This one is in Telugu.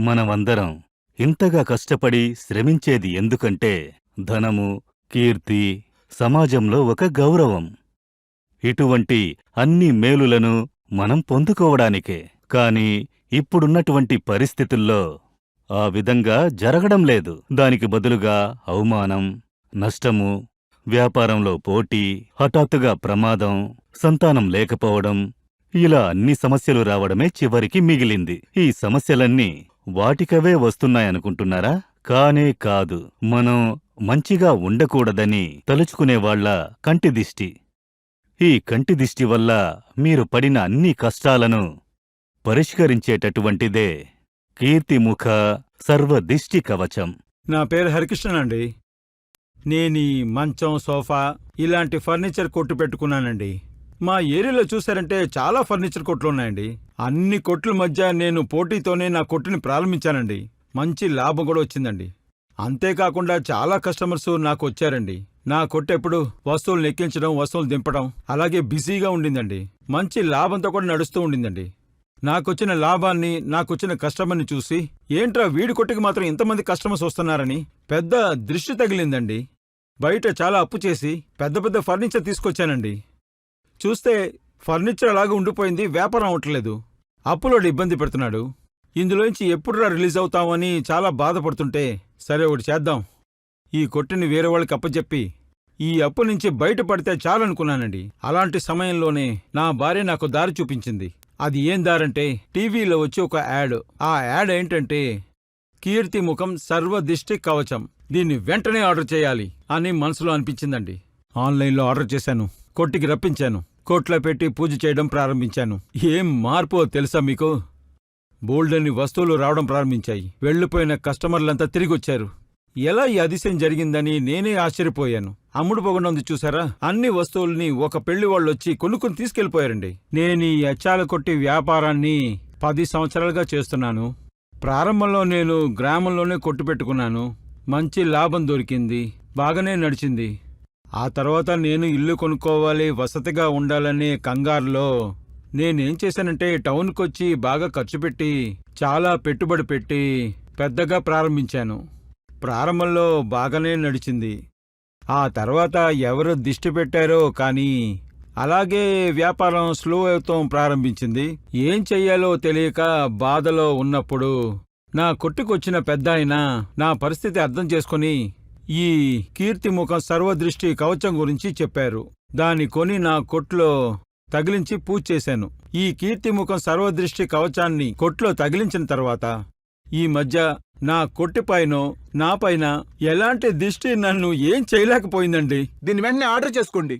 మనమందరం ఇంతగా కష్టపడి శ్రమించేది ఎందుకంటే ధనము కీర్తి సమాజంలో ఒక గౌరవం. ఇటువంటి అన్ని మేలులను మనం పొందుకోవడానికే. కాని ఇప్పుడున్నటువంటి పరిస్థితుల్లో ఆ విధంగా జరగడం లేదు. దానికి బదులుగా అవమానం నష్టము వ్యాపారంలో పోటీ హఠాత్తుగా ప్రమాదం సంతానం లేకపోవడం ఇలా అన్ని సమస్యలు రావడమే చివరికి మిగిలింది. ఈ సమస్యలన్నీ వాటికవే వస్తున్నాయనుకుంటున్నారా? కానే కాదు. మనం మంచిగా ఉండకూడదని తలుచుకునేవాళ్ళ కంటిదిష్టి. ఈ కంటిదిష్టి వల్ల మీరు పడిన అన్ని కష్టాలను పరిష్కరించేటటువంటిదే కీర్తిముఖ సర్వదిష్టి కవచం నా పేరు హరికృష్ణన్ అండి. నేను మంచం సోఫా ఇలాంటి ఫర్నిచర్ కొట్టు పెట్టుకున్నానండి. మా ఏరియాలో చూసారంటే చాలా ఫర్నిచర్ కొట్లు ఉన్నాయండి అన్ని కొట్ల మధ్య నేను పోటీతోనే నా కొట్టుని ప్రారంభించానండి. మంచి లాభం కూడా వచ్చిందండి. అంతేకాకుండా చాలా కస్టమర్స్ నాకు వచ్చారండి. నా కొట్టెప్పుడు వస్తువులు ఎక్కించడం వస్తువులు దింపడం అలాగే బిజీగా ఉండిందండి. మంచి లాభంతో కూడా నడుస్తూ ఉండిందండి. నాకొచ్చిన లాభాన్ని నాకొచ్చిన కస్టమర్ని చూసి ఏంట్రా వీడి కొట్టుకి మాత్రం ఇంతమంది కస్టమర్స్ వస్తున్నారని? పెద్ద దృష్టి తగిలిందండి. బయట చాలా అప్పు చేసి పెద్ద పెద్ద ఫర్నిచర్ తీసుకొచ్చానండి. చూస్తే ఫర్నిచర్ అలాగే ఉండిపోయింది వ్యాపారం అవ్వట్లేదు. అప్పులోడు ఇబ్బంది పెడుతున్నాడు. ఇందులోంచి ఎప్పుడురా రిలీజ్ అవుతామని చాలా బాధపడుతుంటే సరే ఒకటి చేద్దాం. ఈ కొట్టుని వేరే వాళ్ళకి అప్పచెప్పి ఈ అప్పు నుంచి బయటపడితే చాలనుకున్నానండి. అలాంటి సమయంలోనే నా భార్య నాకు దారి చూపించింది. అది ఏం దారంటే టీవీలో వచ్చి ఒక యాడ్. ఆ యాడ్ ఏంటంటే కీర్తి ముఖం సర్వదిష్టి కవచం. దీన్ని వెంటనే ఆర్డర్ చేయాలి అని మనసులో అనిపించిందండి. ఆన్లైన్లో ఆర్డర్ చేశాను. కొట్టికి రప్పించాను. కోట్లో పెట్టి పూజ చేయడం ప్రారంభించాను. ఏం మార్పో తెలుసా మీకు? బోల్డన్ని వస్తువులు రావడం ప్రారంభించాయి. వెళ్ళిపోయిన కస్టమర్లంతా తిరిగొచ్చారు. ఎలా ఈ అతిశయం జరిగిందని నేనే ఆశ్చర్యపోయాను. అమ్ముడు పొగనుంది చూసారా? అన్ని వస్తువుల్ని ఒక పెళ్ళి వాళ్ళొచ్చి కొనుక్కుని తీసుకెళ్ళిపోయారండి నేను ఈ అచ్చాల కొట్టి వ్యాపారాన్ని పది సంవత్సరాలుగా చేస్తున్నాను. ప్రారంభంలో నేను గ్రామంలోనే కొట్టు పెట్టుకున్నాను. మంచి లాభం దొరికింది. బాగానే నడిచింది. ఆ తర్వాత నేను ఇల్లు కొనుక్కోవాలి వసతిగా ఉండాలనే కంగారులో నేనేం చేశానంటే టౌన్కొచ్చి బాగా ఖర్చు పెట్టి చాలా పెట్టుబడి పెట్టి పెద్దగా ప్రారంభించాను. ప్రారంభంలో బాగానే నడిచింది. ఆ తర్వాత ఎవరు దిష్టి పెట్టారో కానీ అలాగే వ్యాపారం స్లో అవుతాం ప్రారంభించింది. ఏం చెయ్యాలో తెలియక బాధలో ఉన్నప్పుడు నా కొట్టుకొచ్చిన పెద్ద నా పరిస్థితి అర్థం చేసుకుని ఈ కీర్తిముఖం సర్వదృష్టి కవచం గురించి చెప్పారు. దాని కొని నా కొట్లో తగిలించి పూజ చేశాను. ఈ కీర్తిముఖం సర్వదృష్టి కవచాన్ని కొట్లో తగిలించిన తర్వాత ఈ మధ్య నా కొట్టిపైనో నాపైన ఎలాంటి దిష్టి నన్ను ఏం చేయలేకపోయిందండి? దీన్ని వెంటనే ఆర్డర్ చేసుకోండి.